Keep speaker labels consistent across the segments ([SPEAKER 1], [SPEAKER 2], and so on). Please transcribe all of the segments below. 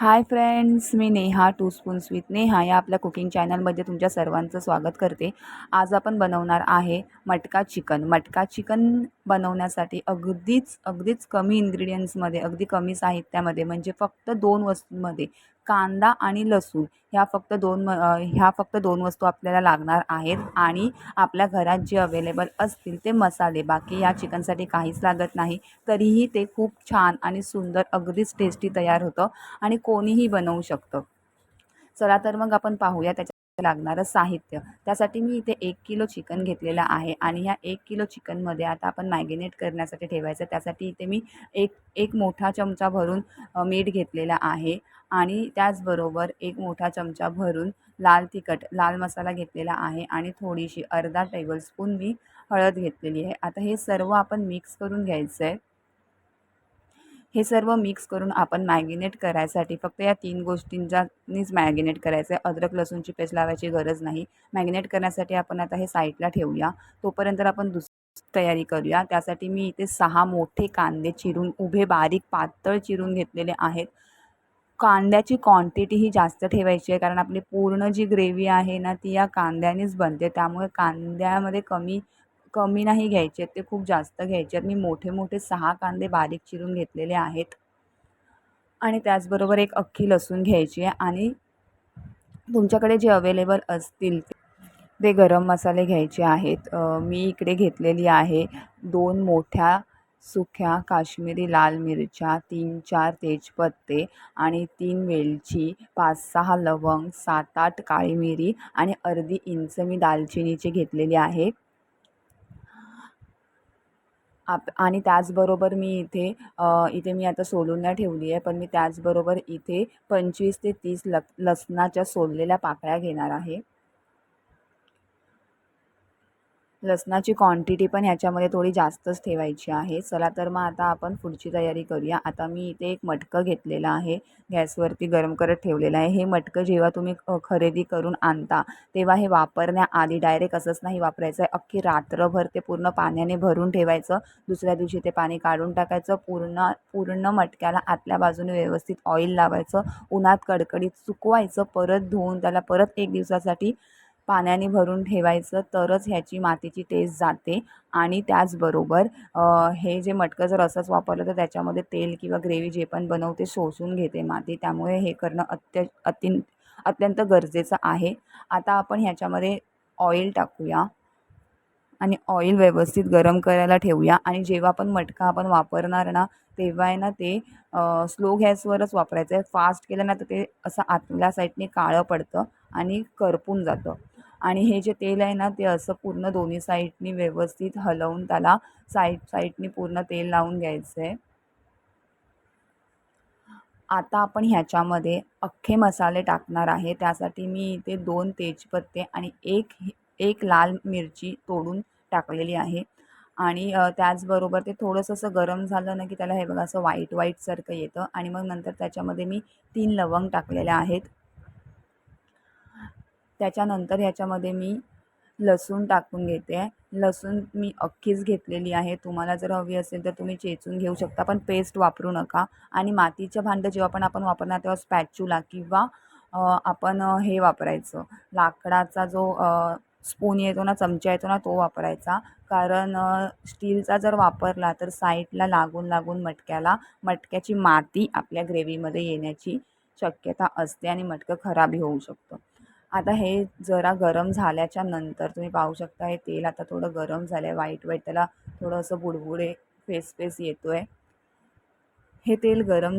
[SPEAKER 1] High friends me Neha two spoons with Neha या आपल्या cooking चॅनलमध्ये तुमच्या सर्वांचं स्वागत करते. आज आपण बनवणार आहे मटका चिकन. मटका चिकन बनवण्यासाठी अगदीच अगदीच कमी इन्ग्रेडियंट्समध्ये अगदी कमी साहित्यामध्ये म्हणजे फक्त दोन वस्तूंमध्ये कांदा आणि लसूण ह्या फक्त दोन म ह्या फक्त दोन वस्तू आपल्याला लागणार आहेत आणि आपल्या घरात जे अवेलेबल असतील ते मसाले. बाकी या चिकनसाठी काहीच लागत नाही. तरीही ते खूप छान आणि सुंदर अगदीच टेस्टी तयार होतं आणि कोणीही बनवू शकतं. चला तर मग आपण पाहूया त्याच्या लागणारं साहित्य. त्यासाठी मी इथे एक किलो चिकन घेतलेलं आहे आणि ह्या एक किलो चिकनमध्ये आता आपण मॅगिनेट करण्यासाठी ठेवायचं. त्यासाठी इथे मी एक एक मोठा चमचा भरून मीठ घेतलेला आहे आणि त्याचबरोबर एक मोठा चमचा भरून लाल तिखट लाल मसाला घेतलेला आहे आणि थोडीशी अर्धा टेबलस्पून मी हळद घेतलेली आहे. आता हे सर्व आपण मिक्स करून घ्यायचं आहे हे सर्व मिक्स करून आपण मॅगिनेट करायसाठी फक्त या तीन गोष्टींच्यानीच मॅगिनेट करायचं आहे अद्रक लसूणची पेस्ट लावायची गरज नाही. मॅगिनेट करण्यासाठी आपण आता हे साईडला ठेवूया. तोपर्यंत आपण दुस तयारी करूया. त्यासाठी मी इथे सहा मोठे कांदे चिरून उभे बारीक पातळ चिरून घेतलेले आहेत. कांद्याची क्वांटिटी ही जास्त ठेवायची आहे कारण आपली पूर्ण जी ग्रेव्ही आहे ना ती या कांद्यानेच बनते. त्यामुळे कांद्यामध्ये कमी कमी नाही घ्यायचे आहेत ते खूप जास्त घ्यायचे आहेत. मी मोठे मोठे सहा कांदे बारीक चिरून घेतलेले आहेत. आणि त्याचबरोबर एक अख्खी लसूण घ्यायची आहे. आणि तुमच्याकडे जे अवेलेबल असतील ते गरम मसाले घ्यायचे आहेत. मी इकडे घेतलेली आहे दोन मोठ्या सुक्या काश्मीरी लाल मिरच्या तीन चार तेजपत्ते आणि तीन वेलची पाच सहा लवंग सात आठ काळी मिरी आणि अर्धी इंच मी दालचिनीची घेतलेली आहे. आप आणि त्याचबरोबर मी इथे इथे मी आता सोलून नाही ठेवली आहे पण मी त्याचबरोबर इथे पंचवीस ते तीस ल लसणाच्या सोललेल्या पाकळ्या घेणार आहे. लसणाची क्वांटिटी पण ह्याच्यामध्ये थोडी जास्तच ठेवायची आहे. चला तर मग आता आपण पुढची तयारी करूया. आता मी इथे एक मटकं घेतलेलं आहे. गॅसवरती गरम करत ठेवलेलं आहे. हे मटकं जेव्हा तुम्ही खरेदी करून आणता तेव्हा हे वापरण्याआधी डायरेक्ट असंच नाही वापरायचं. आहे अख्खी रात्रभर ते पूर्ण पाण्याने भरून ठेवायचं. दुसऱ्या दिवशी ते पाणी काढून टाकायचं. पूर्ण पूर्ण मटक्याला आतल्या बाजूने व्यवस्थित ऑइल लावायचं. उन्हात कडकडीत सुकवायचं. परत धुवून त्याला परत एक दिवसासाठी पाण्याने भरून ठेवायचं तरच ह्याची मातीची टेस्ट जाते. आणि त्याचबरोबर हे जे मटकं जर असंच वापरलं तर त्याच्यामध्ये तेल किंवा ग्रेव्ही जे पण बनवते शोषून घेते माती. त्यामुळे हे करणं अत्य अति अत्यंत गरजेचं आहे. आता आपण ह्याच्यामध्ये ऑइल टाकूया. आणि ऑइल व्यवस्थित गरम करायला ठेवूया. आणि जेव्हा पण मटका आपण वापरणार ना तेव्हा आहे ना ते स्लो गॅसवरच वापरायचं आहे फास्ट केलं ना तर ते असं आतल्या साईडने काळं पडतं आणि करपून जातं. आणि हे जे तेल आहे ना ते असं पूर्ण दोन्ही साईडनी व्यवस्थित हलवून त्याला साईड साईडनी पूर्ण तेल लावून घ्यायचं आहे आता आपण ह्याच्यामध्ये अख्खे मसाले टाकणार आहे. त्यासाठी मी इथे दोन तेजपत्ते आणि एक एक लाल मिरची तोडून टाकलेली आहे. आणि त्याचबरोबर ते थोडंसं असं गरम झालं ना की त्याला हे बघा असं व्हाईट व्हाईटसारखं येतं. आणि मग नंतर त्याच्यामध्ये मी तीन लवंग टाकलेल्या आहेत. त्याच्यानंतर ह्याच्यामध्ये मी लसूण टाकून घेते. आहे लसूण मी अख्खीच घेतलेली आहे. तुम्हाला जर हवी असेल तर तुम्ही चेचून घेऊ शकता पण पेस्ट वापरू नका. आणि मातीचं भांडं जेव्हा पण आपण वापरणार तेव्हा स्पॅच्युला किंवा आपण हे वापरायचं. लाकडाचा जो स्पून येतो ना चमचा येतो ना तो वापरायचा. कारण स्टीलचा जर वापरला तर साईडला लागून लागून मटक्याला मटक्याची माती आपल्या ग्रेव्हीमध्ये येण्याची शक्यता असते आणि मटकं खराबही होऊ शकतं. आता हे जरा गरम झाल्याच्यानंतर तुम्ही पाहू शकता हे तेल आता थोडं गरम झालं आहे वाईट वाईट त्याला थोडं असं बुडबुडे फेस फेस येतो आहे हे तेल गरम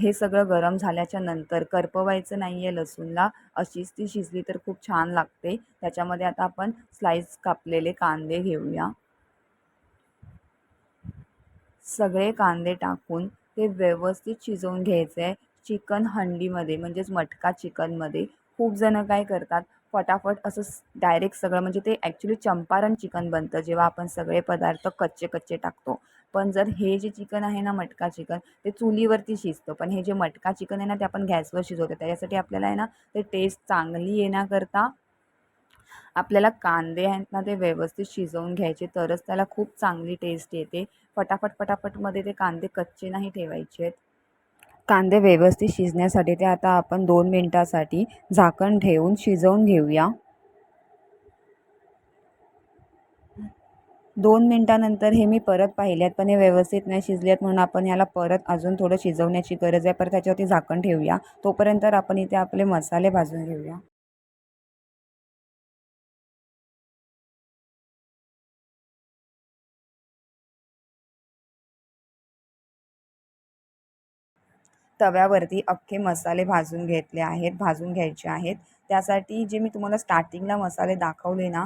[SPEAKER 1] हे सगळं गरम झाल्याच्यानंतर करपवायचं नाही आहे लसूणला अशीच ती शिजली तर खूप छान लागते. त्याच्यामध्ये आता आपण स्लाइस कापलेले कांदे घेऊया. सगळे कांदे टाकून ते व्यवस्थित शिजवून घ्यायचे आहे चिकन हंडीमध्ये म्हणजेच मटका चिकनमध्ये खूप जणं काय करतात फटाफट असं डायरेक्ट सगळं म्हणजे ते ॲक्च्युली चंपारण चिकन बनतं. जेव्हा आपण सगळे पदार्थ कच्चे कच्चे टाकतो. पण जर हे जे चिकन आहे ना मटका चिकन ते चुलीवरती शिजतं. पण हे जे मटका चिकन आहे ना ते आपण गॅसवर शिजवतो. त्याच्यासाठी आपल्याला आहे ना ते टेस्ट चांगली येण्याकरता आपल्याला कांदे आहेत ना ते व्यवस्थित शिजवून घ्यायचे. तरच त्याला खूप चांगली टेस्ट येते. फटाफट फटाफटमध्ये ते कांदे कच्चे नाही ठेवायचे आहेत कांदे व्यवस्थित शिजण्यासाठी ते आता आपण दोन मिनटासाठी झाकण ठेवून शिजवून घेऊया. दोन मिनटानंतर हे मी परत पाहिल्यात पण हे व्यवस्थित नाही शिजलेत म्हणून आपण याला परत अजून थोडं शिजवण्याची गरज आहे. परत त्याच्यावरती झाकण ठेवूया. तोपर्यंत आपण इथे आपले मसाले भाजून घेऊया. तव्यावरती अख्खे मसाले भाजून घेतले आहेत भाजून घ्यायचे आहेत. त्यासाठी जे मी तुम्हाला स्टार्टिंगला मसाले दाखवले ना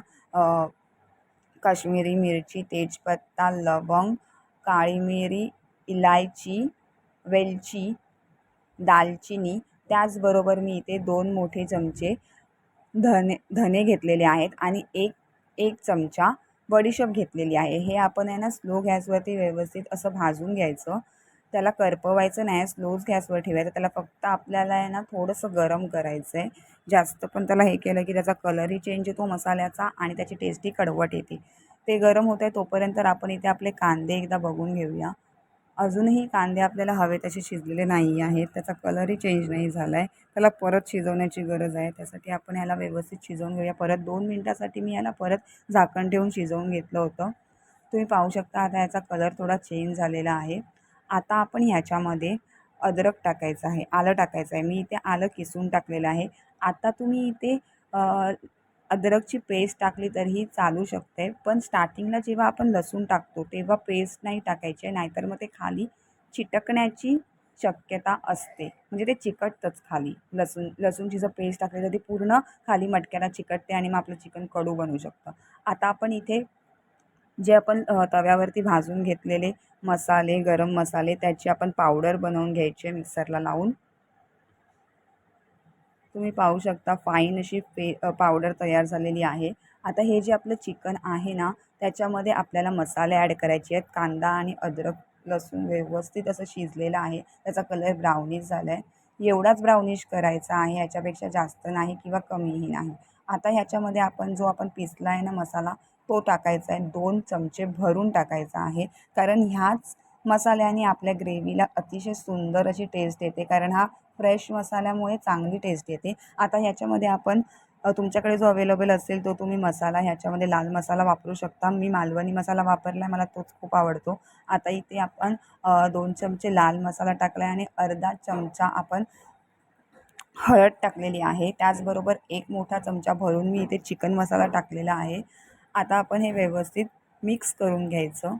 [SPEAKER 1] काश्मीरी मिरची तेजपत्ता लवंग काळी मिरी इलायची वेलची दालचिनी त्याचबरोबर मी इथे दोन मोठे चमचे धने धने घेतलेले आहेत आणि एक एक चमचा बडीशोप घेतलेली आहे. हे आपण आहे ना स्लो गॅसवरती व्यवस्थित असं भाजून घ्यायचं. त्याला करपवायचं नाही स्लोच गॅसवर ठेवायचं. त्याला फक्त आपल्याला आहे ना थोडंसं गरम करायचं आहे जास्त पण त्याला हे केलं की त्याचा कलरही चेंज होतो मसाल्याचा आणि त्याची टेस्टही कडवट येते. ते गरम होत आहे तोपर्यंत आपण इथे आपले कांदे एकदा बघून घेऊया. अजूनही कांदे आपल्याला हवे तसे शिजलेले नाही आहेत. त्याचा कलरही चेंज नाही झाला आहे त्याला परत शिजवण्याची गरज आहे. त्यासाठी आपण ह्याला व्यवस्थित शिजवून घेऊया. परत दोन मिनटासाठी मी याला परत झाकण ठेवून शिजवून घेतलं होतं. तुम्ही पाहू शकता आता याचा कलर थोडा चेंज झालेला आहे. आता आपण ह्याच्यामध्ये अद्रक टाकायचं आहे आलं टाकायचं आहे. मी इथे आलं किसून टाकलेलं आहे. आता तुम्ही इथे अद्रकची पेस्ट टाकली तरीही चालू शकते. पण स्टार्टिंगला जेव्हा आपण लसूण टाकतो तेव्हा पेस्ट नाही टाकायची आहे नाहीतर मग ते खाली चिटकण्याची शक्यता असते. म्हणजे ते चिकटतंच खाली. लसूण लसूणची जर पेस्ट टाकली तर ती पूर्ण खाली मटक्याला चिकटते आणि मग आपलं चिकन कडू बनू शकतं. आता आपण इथे जे आपण तव्यावरती भाजून घेतलेले मसाले गरम मसाले त्याची आपण पावडर बनवून घ्यायची मिक्सरला लावून. तुम्ही पाहू शकता फाईन अशी पे पावडर तयार झालेली आहे. आता हे जे आपलं चिकन आहे ना त्याच्यामध्ये आपल्याला मसाले ॲड करायचे आहेत. कांदा आणि अद्रक लसूण व्यवस्थित असं शिजलेलं आहे. त्याचा कलर ब्राउनिश झाला आहे एवढाच ब्राउनिश करायचा आहे याच्यापेक्षा जास्त नाही किंवा कमीही नाही. आता ह्याच्यामध्ये आपण जो आपण पिसला आहे ना मसाला तो टाकायचा आहे. दोन चमचे भरून टाकायचा आहे. कारण ह्याच मसाल्याने आपल्या ग्रेव्हीला अतिशय सुंदर अशी टेस्ट येते. कारण हा फ्रेश मसाल्यामुळे चांगली टेस्ट येते. आता ह्याच्यामध्ये आपण तुमच्याकडे जो अवेलेबल असेल तो तुम्ही मसाला ह्याच्यामध्ये लाल मसाला वापरू शकता. मी मालवणी मसाला वापरला आहे मला तोच खूप आवडतो. आता इथे आपण दोन चमचे लाल मसाला टाकला आहे आणि अर्धा चमचा आपण हळद टाकलेली आहे. त्याचबरोबर एक मोठा चमचा भरून मी इथे चिकन मसाला टाकलेला आहे. आता आपण हे व्यवस्थित मिक्स करून घ्यायचं.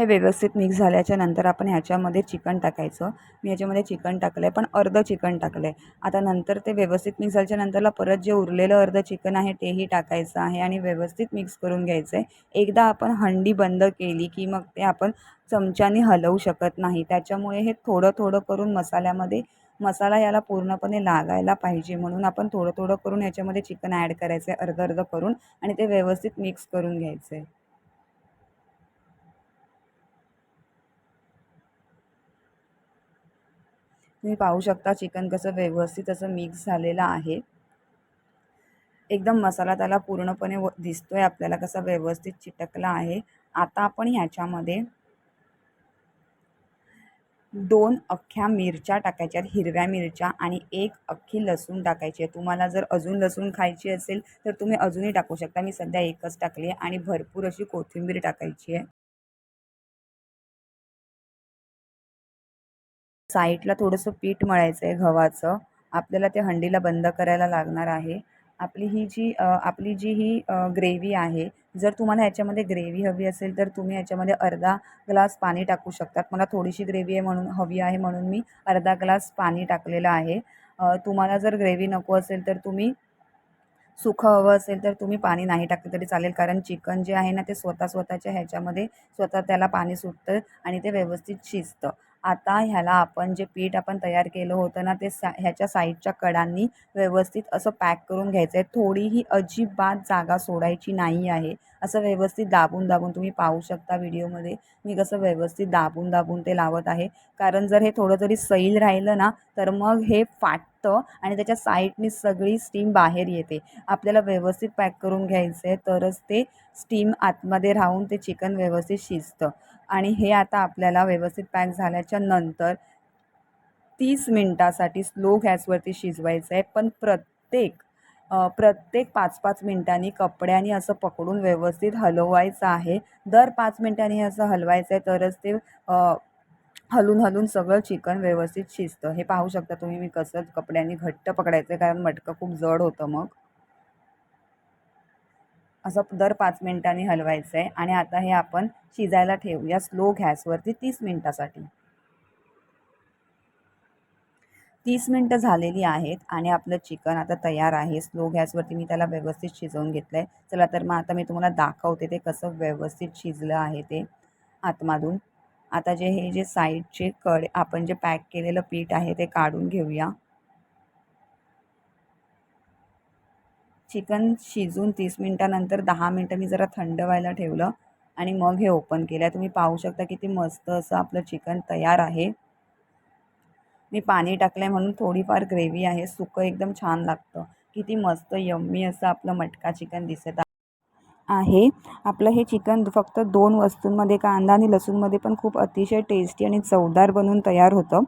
[SPEAKER 1] हे व्यवस्थित मिक्स झाल्याच्यानंतर आपण ह्याच्यामध्ये चिकन टाकायचं. मी ह्याच्यामध्ये चिकन टाकलं आहे पण अर्धं चिकन टाकलं आहे आता नंतर ते व्यवस्थित मिक्स झाल्याच्या नंतरला परत जे उरलेलं अर्धं चिकन आहे तेही टाकायचं आहे आणि व्यवस्थित मिक्स करून घ्यायचं आहे एकदा आपण हंडी बंद केली की मग ते आपण चमच्याने हलवू शकत नाही. त्याच्यामुळे हे थोडं थोडं करून मसाल्यामध्ये मसाला याला पूर्णपणे लागायला पाहिजे म्हणून आपण थोडं थोडं करून याच्यामध्ये चिकन ॲड करायचं आहे अर्धं अर्धं करून आणि ते व्यवस्थित मिक्स करून घ्यायचं आहे तुम्ही पाहू शकता चिकन कसं व्यवस्थित असं मिक्स झालेलं आहे. एकदम मसाला त्याला पूर्णपणे व दिसतो आहे आपल्याला कसा व्यवस्थित चिटकला आहे. आता आपण ह्याच्यामध्ये दोन अख्ख्या मिरच्या टाकायच्या हिरव्या मिरच्या आणि एक अख्खी लसूण टाकायची आहे. तुम्हाला जर अजून लसूण खायची असेल तर तुम्ही अजूनही टाकू शकता. मी सध्या एकच टाकली आहे आणि भरपूर अशी कोथिंबीर टाकायची आहे. साईडला थोडंसं पीठ मळायचं आहे गव्हाचं. आपल्याला ते हंडीला बंद करायला लागणार आहे. आपली ही जी आपली जी ही ग्रेव्ही आहे जर तुम्हाला ह्याच्यामध्ये ग्रेव्ही हवी असेल तर तुम्ही ह्याच्यामध्ये अर्धा ग्लास पाणी टाकू शकतात. मला थोडीशी ग्रेव्ही आहे म्हणून हवी आहे म्हणून मी अर्धा ग्लास पाणी टाकलेलं आहे. तुम्हाला जर ग्रेव्ही नको असेल तर तुम्ही सुखं हवं असेल तर तुम्ही पाणी नाही टाकलं तरी चालेल. कारण चिकन जे आहे ना ते स्वतः स्वतःच्या ह्याच्यामध्ये स्वतः त्याला पाणी सुटतं आणि ते व्यवस्थित शिजतं. आता ह्याला आपण जे पीठ आपण तयार केलं होतं ना ते सा ह्याच्या साईडच्या कडांनी व्यवस्थित असं पॅक करून घ्यायचं आहे. थोडीही अजिबात जागा सोडायची नाही आहे. असं व्यवस्थित दाबून दाबून तुम्ही पाहू शकता व्हिडिओमध्ये. मी कसं व्यवस्थित दाबून दाबून ते लावत आहे. कारण जर हे थोडं जरी सैल राहिलं ना तर मग हे फाटतं आणि त्याच्या साईडनी सगळी स्टीम बाहेर येते. आपल्याला व्यवस्थित पॅक करून घ्यायचं आहे तरच ते स्टीम आतमध्ये राहून ते चिकन व्यवस्थित शिजतं. आणि हे आता आपल्याला व्यवस्थित पॅक झाल्याच्यानंतर तीस मिनटासाठी स्लो गॅसवरती शिजवायचं आहे. पण प्रत्येक प्रत्येक पाच पाच मिनटांनी कपड्याने असं पकडून व्यवस्थित हलवायचं आहे. दर पाच मिनटांनी असं हलवायचं आहे तरच ते हलून हलून सगळं चिकन व्यवस्थित शिजतं. हे पाहू शकता तुम्ही मी कसं कपड्यांनी घट्ट पकडायचं आहे कारण मटकं खूप जड होतं मग. असं दर पाच मिनटांनी हलवायचं आहे आणि आता हे आपण शिजायला ठेवूया स्लो गॅसवरती तीस मिनटासाठी. तीस मिनटं झालेली आहेत आणि आपलं चिकन आता तयार आहे. स्लो गॅसवरती मी त्याला व्यवस्थित शिजवून घेतलं आहे चला तर मग आता मी तुम्हाला दाखवते ते कसं व्यवस्थित शिजलं आहे ते आतमधून. आता जे हे जे साईडचे कड आपण जे पॅक केलेलं पीठ आहे ते काढून घेऊया. चिकन शिजून तीस मिनटानंतर दहा मिनटं मी जरा थंड व्हायला ठेवलं आणि मग हे ओपन केलं. आहे तुम्ही पाहू शकता किती मस्त असं आपलं चिकन तयार आहे. मी पाणी टाकलं आहे म्हणून थोडीफार ग्रेव्ही आहे. सुकं एकदम छान लागतं. किती मस्त यम्मी असं आपलं मटका चिकन दिसत आहे. आपलं हे चिकन फक्त दोन वस्तूंमध्ये कांदा आणि लसूणमध्ये पण खूप अतिशय टेस्टी आणि चवदार बनून तयार होतं.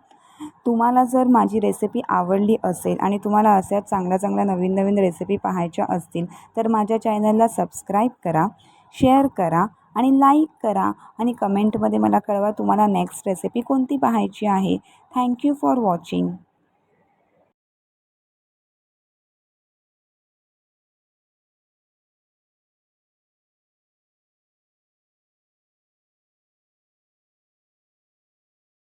[SPEAKER 1] तुम्हाला जर माझी रेसिपी आवडली असेल आणि तुम्हाला अशाच चांगल्या चांगल्या नवीन नवीन रेसिपी पाहायच्या असतील तर माझ्या चॅनलला सबस्क्राईब करा शेअर करा आणि लाईक करा आणि कमेंटमध्ये मला कळवा तुम्हाला नेक्स्ट रेसिपी कोणती पाहायची आहे. Thank you for watching